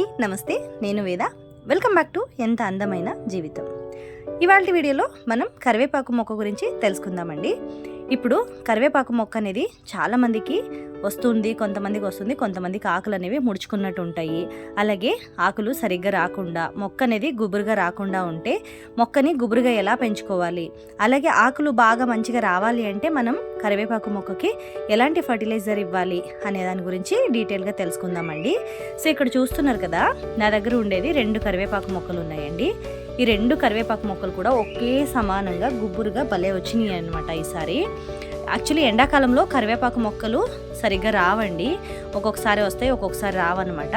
Hi నమస్తే నేను వేద. వెల్కమ్ బ్యాక్ టు ఎంత అందమైన జీవితం. ఇవాళ వీడియోలో మనం కరివేపాకు మొక్క గురించి తెలుసుకుందామండి. ఇప్పుడు కరివేపాకు మొక్క అనేది చాలామందికి వస్తుంది కొంతమందికి వస్తుంది కొంతమందికి ఆకులు అనేవి ముడుచుకున్నట్టు ఉంటాయి. అలాగే ఆకులు సరిగ్గా రాకుండా మొక్క అనేది గుబురుగా రాకుండా ఉంటే మొక్కని గుబురుగా ఎలా పెంచుకోవాలి? అలాగే ఆకులు బాగా మంచిగా రావాలి అంటే మనం కరివేపాకు మొక్కకి ఎలాంటి ఫర్టిలైజర్ ఇవ్వాలి అనే దాని గురించి డీటెయిల్గా తెలుసుకుందామండి. సో ఇక్కడ చూస్తున్నారు కదా నా దగ్గర ఉండేది రెండు కరివేపాకు మొక్కలు ఉన్నాయండి. ఈ రెండు కరివేపాకు మొక్కలు కూడా ఒకే సమానంగా గుబ్బురుగా భలే వచ్చినాయి అనమాట ఈసారి. యాక్చువల్లీ ఎండాకాలంలో కరివేపాకు మొక్కలు సరిగ్గా రావండి. ఒక్కొక్కసారి వస్తాయి ఒక్కొక్కసారి రావన్నమాట.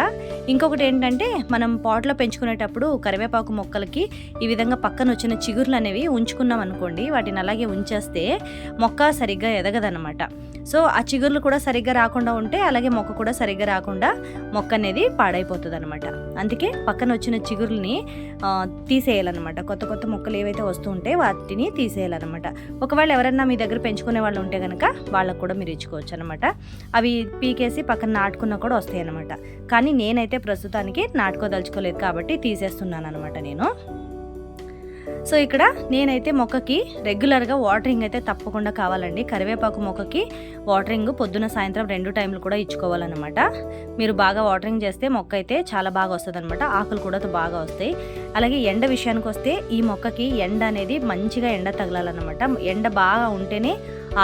ఇంకొకటి ఏంటంటే మనం పాట్లో పెంచుకునేటప్పుడు కరివేపాకు మొక్కలకి ఈ విధంగా పక్కన వచ్చిన చిగుర్లు అనేవి ఉంచుకున్నాం అనుకోండి వాటిని అలాగే ఉంచేస్తే మొక్క సరిగ్గా ఎదగదనమాట సో ఆ చిగుర్లు కూడా సరిగ్గా రాకుండా ఉంటే అలాగే మొక్క కూడా సరిగ్గా రాకుండా మొక్క అనేది పాడైపోతుంది అనమాట అందుకే పక్కన వచ్చిన చిగురుల్ని తీసేయాలన్నమాట. కొత్త కొత్త మొక్కలు ఏవైతే వస్తూ ఉంటే వాటిని తీసేయాలన్నమాట. ఒకవేళ ఎవరన్నా మీ దగ్గర పెంచుకునే వాళ్ళు ఉంటే కనుక వాళ్ళకు కూడా మీరు ఇచ్చుకోవచ్చు అనమాట అవి పీకేసి పక్కన నాటుకున్నా కూడా వస్తాయి అనమాట కానీ నేనైతే ప్రస్తుతానికి నాటుకోదలుచుకోలేదు కాబట్టి తీసేస్తున్నాను అనమాట నేను. సో ఇక్కడ నేనైతే మొక్కకి రెగ్యులర్గా వాటరింగ్ అయితే తప్పకుండా కావాలండి. కరివేపాకు మొక్కకి వాటరింగ్ పొద్దున సాయంత్రం రెండు టైంలు కూడా ఇచ్చుకోవాలన్నమాట. మీరు బాగా వాటరింగ్ చేస్తే మొక్క అయితే చాలా బాగా వస్తుంది అనమాట ఆకులు కూడా బాగా వస్తాయి. అలాగే ఎండ విషయానికి వస్తే ఈ మొక్కకి ఎండ అనేది మంచిగా ఎండ తగలాలన్నమాట. ఎండ బాగా ఉంటేనే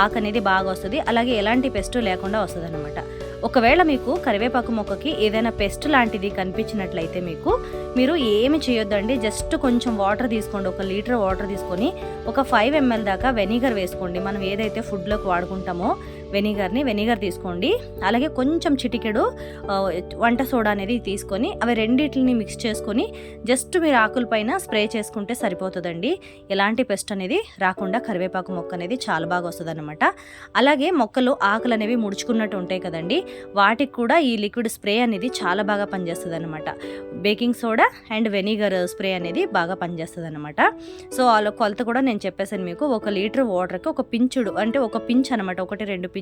ఆకు అనేది బాగా వస్తుంది. అలాగే ఎలాంటి పెస్ట్ లేకుండా వస్తుంది అనమాట ఒకవేళ మీకు కరివేపాకు మొక్కకి ఏదైనా పెస్ట్ లాంటిది కనిపించినట్లయితే మీకు మీరు ఏమి చేయొద్దండి జస్ట్ కొంచెం వాటర్ తీసుకోండి ఒక లీటర్ వాటర్ తీసుకొని ఒక ఫైవ్ ఎంఎల్ దాకా వెనిగర్ వేసుకోండి. మనం ఏదైతే ఫుడ్లోకి వాడుకుంటామో వెనిగర్ని వెనిగర్ తీసుకోండి. అలాగే కొంచెం చిటికెడు వంట సోడా అనేది తీసుకొని అవి రెండింటిని మిక్స్ చేసుకొని జస్ట్ మీరు ఆకుల పైన స్ప్రే చేసుకుంటే సరిపోతుందండి. ఎలాంటి పెస్ట్ అనేది రాకుండా కరివేపాకు మొక్క అనేది చాలా బాగా వస్తుంది అనమాట అలాగే మొక్కలు ఆకులు అనేవి ముడుచుకున్నట్టు ఉంటాయి కదండి. వాటికి కూడా ఈ లిక్విడ్ స్ప్రే అనేది చాలా బాగా పనిచేస్తుంది అనమాట baking soda and vinegar spray అనేది బాగా పనిచేస్తుంది అనమాట సో వాళ్ళ కొలత కూడా నేను చెప్పేసాను మీకు. ఒక లీటర్ వాటర్కి ఒక పించుడు అంటే ఒక పించ్ అనమాట ఒకటి రెండు పించ్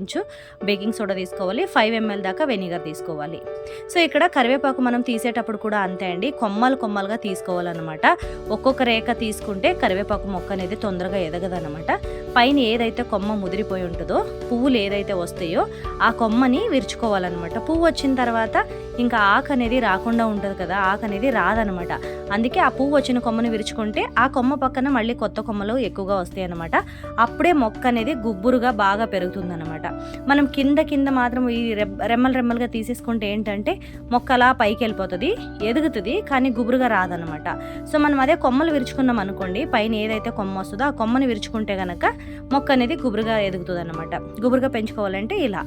బేకింగ్ సోడా తీసుకోవాలి ఫైవ్ ఎంఎల్ దాకా వెనిగర్ తీసుకోవాలి. సో ఇక్కడ కరివేపాకు మనం తీసేటప్పుడు కూడా అంతే అండి. కొమ్మలు కొమ్మలుగా తీసుకోవాలన్నమాట. ఒక్కొక్క రేఖ తీసుకుంటే కరివేపాకు మొక్క అనేది తొందరగా ఎదగదన్నమాట. పైన ఏదైతే కొమ్మ ముదిరిపోయి ఉంటుందో పువ్వులు ఏదైతే వస్తాయో ఆ కొమ్మని విరుచుకోవాలన్నమాట. పువ్వు వచ్చిన తర్వాత ఇంకా ఆకు అనేది రాకుండా ఉంటుంది కదా ఆకు అనేది రాదనమాట అందుకే ఆ పువ్వు వచ్చిన కొమ్మను విరుచుకుంటే ఆ కొమ్మ పక్కన మళ్ళీ కొత్త కొమ్మలు ఎక్కువగా వస్తాయి అనమాట అప్పుడే మొక్క అనేది గుబ్బురుగా బాగా పెరుగుతుందన్నమాట. మనం కింద కింద మాత్రం ఈ రెమ్మలు రెమ్మలుగా తీసేసుకుంటే ఏంటంటే మొక్క అలా పైకి వెళ్ళిపోతుంది ఎదుగుతుంది కానీ గుబురుగా రాదనమాట సో మనం అదే కొమ్మలు విరుచుకున్నాం అనుకోండి పైన ఏదైతే కొమ్మ వస్తుందో ఆ కొమ్మని విరుచుకుంటే కనుక మొక్క అనేది గుబురుగా ఎదుగుతుంది అనమాట గుబురుగా పెంచుకోవాలంటే ఇలా.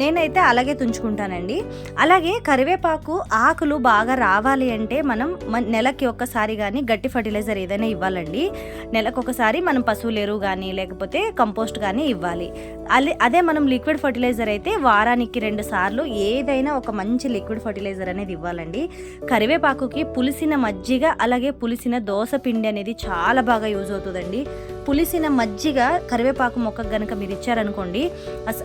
నేనైతే అలాగే తుంచుకుంటానండి. అలాగే కరివేపాకు ఆకులు బాగా రావాలి అంటే మనం నెలకి ఒక్కసారి కానీ గట్టి ఫర్టిలైజర్ ఏదైనా ఇవ్వాలండి. నెలకు ఒకసారి మనం పశువుల ఎరువు కానీ లేకపోతే కంపోస్ట్ కానీ ఇవ్వాలి. అలే అదే మనం లిక్విడ్ ఫర్టిలైజర్ అయితే వారానికి రెండు సార్లు ఏదైనా ఒక మంచి లిక్విడ్ ఫర్టిలైజర్ అనేది ఇవ్వాలండి. కరివేపాకుకి పులిసిన మజ్జిగ అలాగే పులిసిన దోస పిండి అనేది చాలా బాగా యూజ్ అవుతుందండి. పులిసిన మజ్జిగ కరివేపాకు మొక్కకు గనక మీరు ఇచ్చారనుకోండి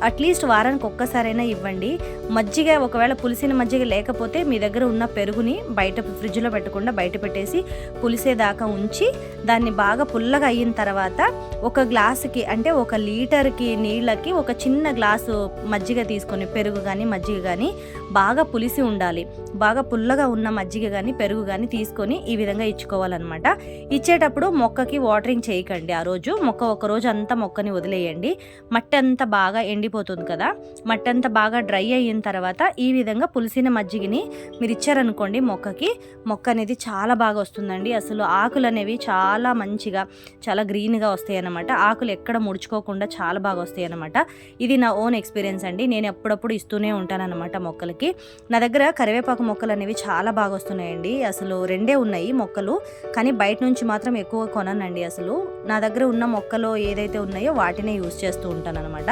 అట్లీస్ట్ వారానికి ఒక్కసారైనా ఇవ్వండి. మజ్జిగ ఒకవేళ పులిసిన మజ్జిగ లేకపోతే మీ దగ్గర ఉన్న పెరుగుని బయట ఫ్రిడ్జ్లో పెట్టకుండా బయట పెట్టేసి పులిసేదాకా ఉంచి దాన్ని బాగా పుల్లగా అయిన తర్వాత ఒక గ్లాసుకి అంటే ఒక లీటర్కి నీళ్ళకి ఒక చిన్న గ్లాసు మజ్జిగ తీసుకొని పెరుగు కానీ మజ్జిగ కానీ బాగా పులిసి ఉండాలి. బాగా పుల్లగా ఉన్న మజ్జిగ కానీ పెరుగు కానీ తీసుకొని ఈ విధంగా ఇచ్చుకోవాలన్నమాట. ఇచ్చేటప్పుడు మొక్కకి వాటరింగ్ చేయకండి. ఆ రోజు మొక్క ఒక రోజు అంతా మొక్కని వదిలేయండి. మట్టి అంతా బాగా ఎండిపోతుంది కదా. మట్టి అంతా బాగా డ్రై అయిన తర్వాత ఈ విధంగా పులిసిన మజ్జిగని మీరు ఇచ్చారనుకోండి మొక్కకి మొక్క అనేది చాలా బాగా వస్తుందండి. అసలు ఆకులు అనేవి చాలా మంచిగా చాలా గ్రీన్గా వస్తాయి అన్నమాట ఆకులు ఎక్కడ ముడుచుకోకుండా చాలా బాగా వస్తాయి అన్నమాట ఇది నా ఓన్ ఎక్స్పీరియన్స్ అండి. నేను ఎప్పుడప్పుడు ఇస్తూనే ఉంటానన్నమాట మొక్కలకి. నా దగ్గర కరివేపాకు మొక్కలు అనేవి చాలా బాగా వస్తున్నాయండి. అసలు రెండే ఉన్నాయి మొక్కలు. కానీ బయట నుంచి మాత్రం ఎక్కువ కొననండి అసలు. నా దగ్గర దగ్గర ఉన్న మొక్కలో ఏదైతే ఉన్నాయో వాటినే యూజ్ చేస్తూ ఉంటాను అనమాట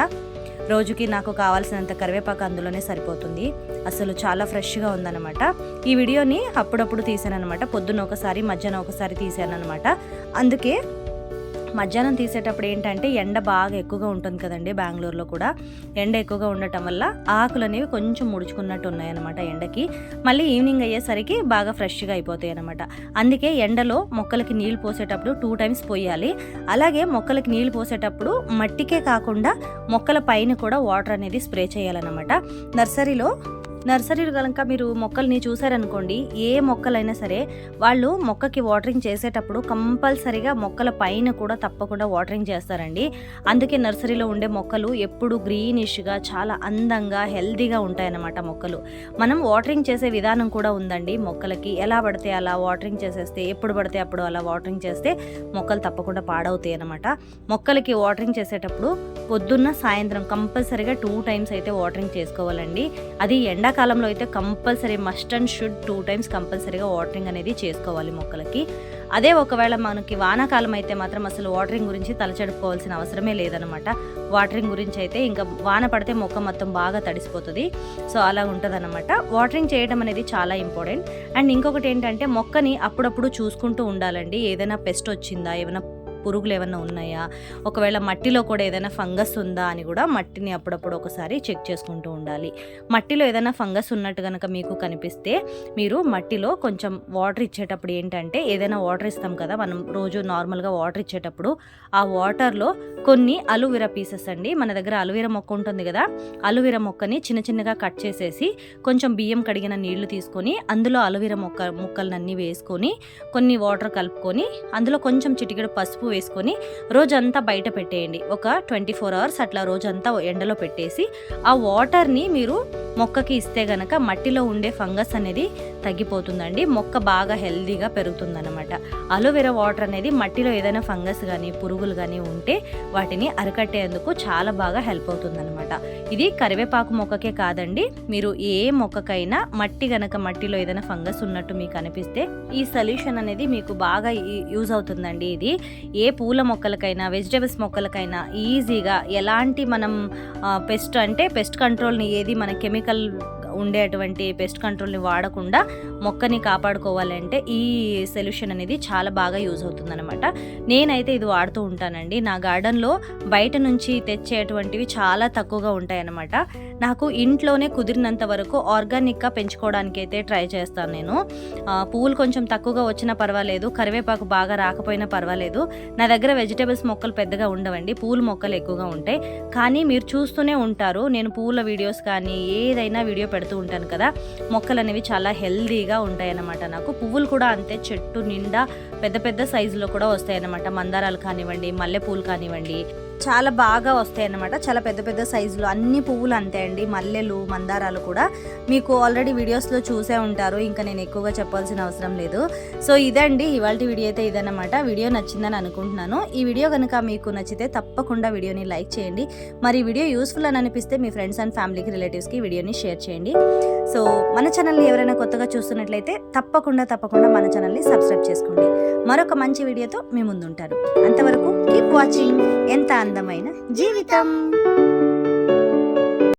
రోజుకి నాకు కావాల్సినంత కరివేపాకు అందులోనే సరిపోతుంది. అసలు చాలా ఫ్రెష్గా ఉందన్నమాట. ఈ వీడియోని అప్పుడప్పుడు తీసాను అనమాట పొద్దున ఒకసారి మధ్యాహ్నం ఒకసారి తీసాను అనమాట అందుకే మధ్యాహ్నం తీసేటప్పుడు ఏంటంటే ఎండ బాగా ఎక్కువగా ఉంటుంది కదండి బెంగళూరులో కూడా. ఎండ ఎక్కువగా ఉండటం వల్ల ఆకులు అనేవి కొంచెం ముడుచుకున్నట్టు ఉన్నాయన్నమాట ఎండకి. మళ్ళీ ఈవినింగ్ అయ్యేసరికి బాగా ఫ్రెష్గా అయిపోతాయి అనమాట అందుకే ఎండలో మొక్కలకి నీళ్ళు పోసేటప్పుడు టూ టైమ్స్ పోయాలి. అలాగే మొక్కలకి నీళ్ళు పోసేటప్పుడు మట్టికే కాకుండా మొక్కల పైన కూడా వాటర్ అనేది స్ప్రే చేయాలన్నమాట. నర్సరీలో నర్సరీలు కనుక మీరు మొక్కల్ని చూసారనుకోండి ఏ మొక్కలైనా సరే వాళ్ళు మొక్కకి వాటరింగ్ చేసేటప్పుడు కంపల్సరీగా మొక్కల పైన కూడా తప్పకుండా వాటరింగ్ చేస్తారండి. అందుకే నర్సరీలో ఉండే మొక్కలు ఎప్పుడు గ్రీనిష్గా చాలా అందంగా హెల్దీగా ఉంటాయన్నమాట మొక్కలు. మనం వాటరింగ్ చేసే విధానం కూడా ఉందండి మొక్కలకి. ఎలా పడితే అలా వాటరింగ్ చేసేస్తే ఎప్పుడు పడితే అప్పుడు అలా వాటరింగ్ చేస్తే మొక్కలు తప్పకుండా పాడవుతాయి అనమాట మొక్కలకి వాటరింగ్ చేసేటప్పుడు పొద్దున్న సాయంత్రం కంపల్సరీగా టూ టైమ్స్ అయితే వాటరింగ్ చేసుకోవాలండి. అది ఎండాకాలంలో అయితే compulsory must and should two times కంపల్సరీగా వాటరింగ్ అనేది చేసుకోవాలి మొక్కలకి. అదే ఒకవేళ మనకి వానాకాలం అయితే మాత్రం అసలు వాటరింగ్ గురించి తలచెడుకోవాల్సిన అవసరమే లేదనమాట వాటరింగ్ గురించి అయితే ఇంకా వాన పడితే మొక్క మొత్తం బాగా తడిసిపోతుంది. సో అలా ఉంటుందన్నమాట. వాటరింగ్ చేయడం అనేది చాలా ఇంపార్టెంట్. అండ్ ఇంకొకటి ఏంటంటే మొక్కని అప్పుడప్పుడు చూసుకుంటూ ఉండాలండి. ఏదైనా పెస్ట్ వచ్చిందా? ఏమైనా పురుగులు ఏమైనా ఉన్నాయా? ఒకవేళ మట్టిలో కూడా ఏదైనా ఫంగస్ ఉందా అని కూడా మట్టిని అప్పుడప్పుడు ఒకసారి చెక్ చేసుకుంటూ ఉండాలి. మట్టిలో ఏదైనా ఫంగస్ ఉన్నట్టు కనుక మీకు కనిపిస్తే మీరు మట్టిలో కొంచెం వాటర్ ఇచ్చేటప్పుడు ఏంటంటే ఏదైనా వాటర్ ఇస్తాం కదా మనం రోజు నార్మల్గా వాటర్ ఇచ్చేటప్పుడు ఆ వాటర్లో కొన్ని అలువెరా పీసెస్ అండి. మన దగ్గర అలువెరా మొక్క ఉంటుంది కదా అలువెరా మొక్కని చిన్న చిన్నగా కట్ చేసేసి కొంచెం బియ్యం కడిగిన నీళ్ళు తీసుకొని అందులో అలువెరా మొక్క ముక్కలన్నీ వేసుకొని కొన్ని వాటర్ కలుపుకొని అందులో కొంచెం చిటికెడు పసుపు వేసుకొని రోజంతా బయట పెట్టేయండి. ఒక ట్వంటీ ఫోర్ అవర్స్ అట్లా రోజంతా ఎండలో పెట్టేసి ఆ వాటర్ని మీరు మొక్కకి ఇస్తే గనక మట్టిలో ఉండే ఫంగస్ అనేది తగ్గిపోతుందండి. మొక్క బాగా హెల్దీగా పెరుగుతుందన్నమాట. అలోవెరా వాటర్ అనేది మట్టిలో ఏదైనా ఫంగస్ కానీ పురుగులు కానీ ఉంటే వాటిని అరికట్టేందుకు చాలా బాగా హెల్ప్ అవుతుందన్నమాట. ఇది కరివేపాకు మొక్కకే కాదండి. మీరు ఏ మొక్కకైనా మట్టి గనక మట్టిలో ఏదైనా ఫంగస్ ఉన్నట్టు మీకు అనిపిస్తే ఈ సొల్యూషన్ అనేది మీకు బాగా యూజ్ అవుతుందండి ఇది. ఏ పూల మొక్కలకైనా వెజిటేబుల్స్ మొక్కలకైనా ఈజీగా ఎలాంటి మనం పెస్ట్ అంటే పెస్ట్ కంట్రోల్ని ఏది మన కెమికల్ ఉండేటువంటి పెస్ట్ కంట్రోల్ని వాడకుండా మొక్కని కాపాడుకోవాలంటే ఈ సొల్యూషన్ అనేది చాలా బాగా యూజ్ అవుతుందన్నమాట. నేనైతే ఇది వాడుతూ ఉంటానండి. నా గార్డెన్లో బయట నుంచి తెచ్చేటువంటివి చాలా తక్కువగా ఉంటాయన్నమాట. నాకు ఇంట్లోనే కుదిరినంత వరకు ఆర్గానిక్గా పెంచుకోవడానికి అయితే ట్రై చేస్తాను నేను. పువ్వులు కొంచెం తక్కువగా వచ్చినా పర్వాలేదు కరివేపాకు బాగా రాకపోయినా పర్వాలేదు. నా దగ్గర వెజిటేబుల్స్ మొక్కలు పెద్దగా ఉండవండి పూల మొక్కలు ఎక్కువగా ఉంటాయి. కానీ మీరు చూస్తూనే ఉంటారు నేను పూల వీడియోస్ కానీ ఏదైనా వీడియో పెడుతూ ఉంటాను కదా మొక్కలు అనేవి చాలా హెల్దీగా ఉంటాయన్నమాట నాకు. పువ్వులు కూడా అంతే చెట్టు నిండా పెద్ద పెద్ద సైజులో కూడా వస్తాయన్నమాట. మందారాలు కానివ్వండి మల్లెపూలు కానివ్వండి చాలా బాగా వస్తాయి అన్నమాట. చాలా పెద్ద పెద్ద సైజులో అన్ని పువ్వులు అంతే అండి. మల్లెలు మందారాలు కూడా. మీకు ఆల్రెడీ వీడియోస్లో చూసే ఉంటారు. ఇంకా నేను ఎక్కువగా చెప్పాల్సిన అవసరం లేదు. సో ఇదండి. ఇవాళ వీడియో అయితే ఇదన్నమాట. వీడియో నచ్చిందని అనుకుంటున్నాను. ఈ వీడియో కనుక మీకు నచ్చితే తప్పకుండా వీడియోని లైక్ చేయండి. మరి వీడియో యూస్ఫుల్ అని అనిపిస్తే మీ ఫ్రెండ్స్ అండ్ ఫ్యామిలీకి రిలేటివ్స్కి వీడియోని షేర్ చేయండి. సో మన ఛానల్ని ఎవరైనా కొత్తగా చూస్తున్నట్లయితే తప్పకుండా తప్పకుండా మన ఛానల్ని సబ్స్క్రైబ్ చేసుకోండి. మరొక మంచి వీడియోతో మీ ముందుంటాను అంతవరకు కీప్ వాచింగ్ ఎంత అందమైన జీవితం.